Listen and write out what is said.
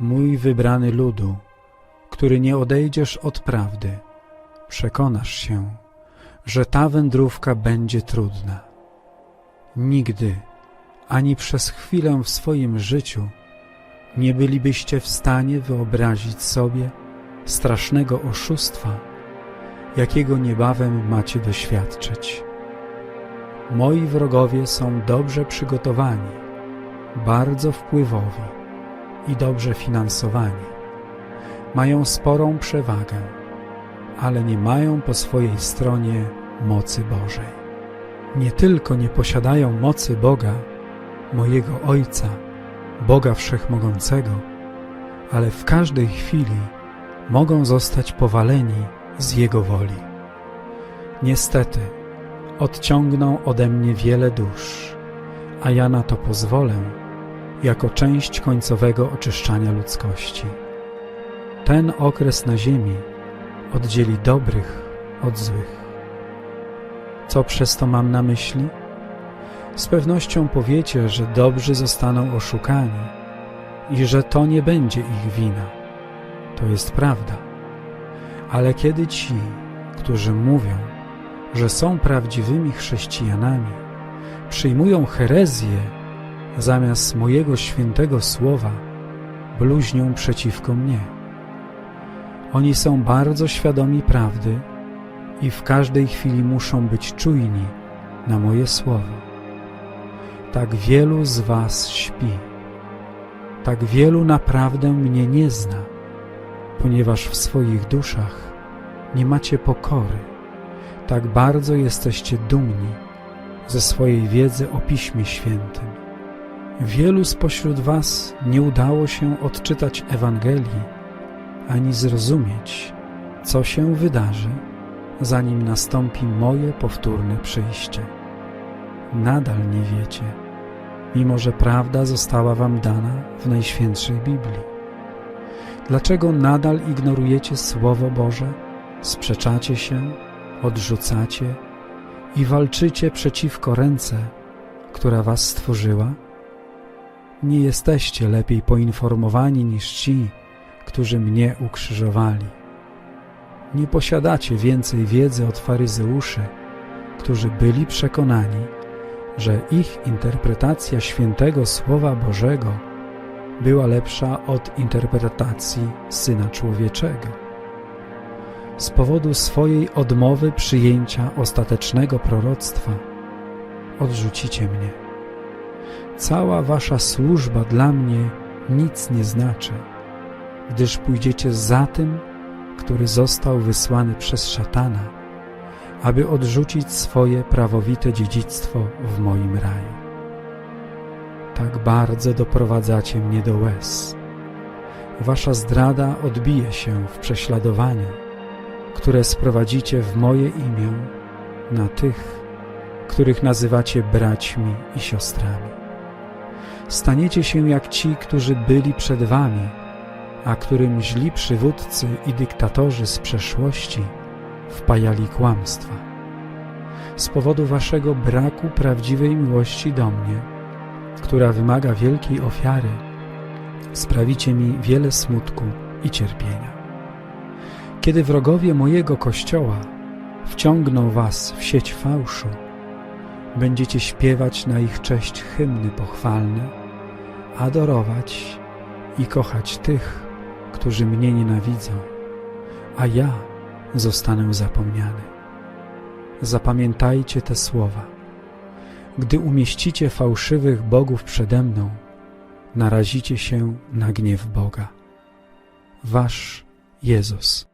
mój wybrany ludu, który nie odejdziesz od prawdy, przekonasz się, że ta wędrówka będzie trudna. Nigdy, ani przez chwilę w swoim życiu, nie bylibyście w stanie wyobrazić sobie strasznego oszustwa, jakiego niebawem macie doświadczyć. Moi wrogowie są dobrze przygotowani, bardzo wpływowi i dobrze finansowani. Mają sporą przewagę, ale nie mają po swojej stronie mocy Bożej. Nie tylko nie posiadają mocy Boga, mojego Ojca, Boga Wszechmogącego, ale w każdej chwili mogą zostać powaleni z Jego woli. Niestety, odciągną ode mnie wiele dusz, a ja na to pozwolę jako część końcowego oczyszczania ludzkości. Ten okres na ziemi oddzieli dobrych od złych. Co przez to mam na myśli? Z pewnością powiecie, że dobrzy zostaną oszukani i że to nie będzie ich wina. To jest prawda. Ale kiedy ci, którzy mówią, że są prawdziwymi chrześcijanami, przyjmują herezję zamiast mojego świętego słowa, bluźnią przeciwko mnie. Oni są bardzo świadomi prawdy i w każdej chwili muszą być czujni na moje słowo. Tak wielu z was śpi. Tak wielu naprawdę mnie nie zna, ponieważ w swoich duszach nie macie pokory. Tak bardzo jesteście dumni ze swojej wiedzy o Piśmie Świętym. Wielu spośród was nie udało się odczytać Ewangelii ani zrozumieć, co się wydarzy, zanim nastąpi moje powtórne przyjście. Nadal nie wiecie, mimo że prawda została wam dana w Najświętszej Biblii. Dlaczego nadal ignorujecie Słowo Boże, sprzeczacie się, odrzucacie i walczycie przeciwko ręce, która was stworzyła? Nie jesteście lepiej poinformowani niż ci, którzy mnie ukrzyżowali. Nie posiadacie więcej wiedzy od faryzeuszy, którzy byli przekonani, że ich interpretacja świętego Słowa Bożego była lepsza od interpretacji Syna Człowieczego. Z powodu swojej odmowy przyjęcia ostatecznego proroctwa odrzucicie mnie. Cała wasza służba dla mnie nic nie znaczy, gdyż pójdziecie za tym, który został wysłany przez szatana, aby odrzucić swoje prawowite dziedzictwo w moim raju. Tak bardzo doprowadzacie mnie do łez. Wasza zdrada odbije się w prześladowaniu, które sprowadzicie w moje imię na tych, których nazywacie braćmi i siostrami. Staniecie się jak ci, którzy byli przed wami, a którym źli przywódcy i dyktatorzy z przeszłości wpajali kłamstwa. Z powodu waszego braku prawdziwej miłości do mnie, która wymaga wielkiej ofiary, sprawicie mi wiele smutku i cierpienia. Kiedy wrogowie mojego Kościoła wciągną was w sieć fałszu, będziecie śpiewać na ich cześć hymny pochwalne, adorować i kochać tych, którzy mnie nienawidzą, a ja zostanę zapomniany. Zapamiętajcie te słowa. Gdy umieścicie fałszywych bogów przede mną, narazicie się na gniew Boga. Wasz Jezus.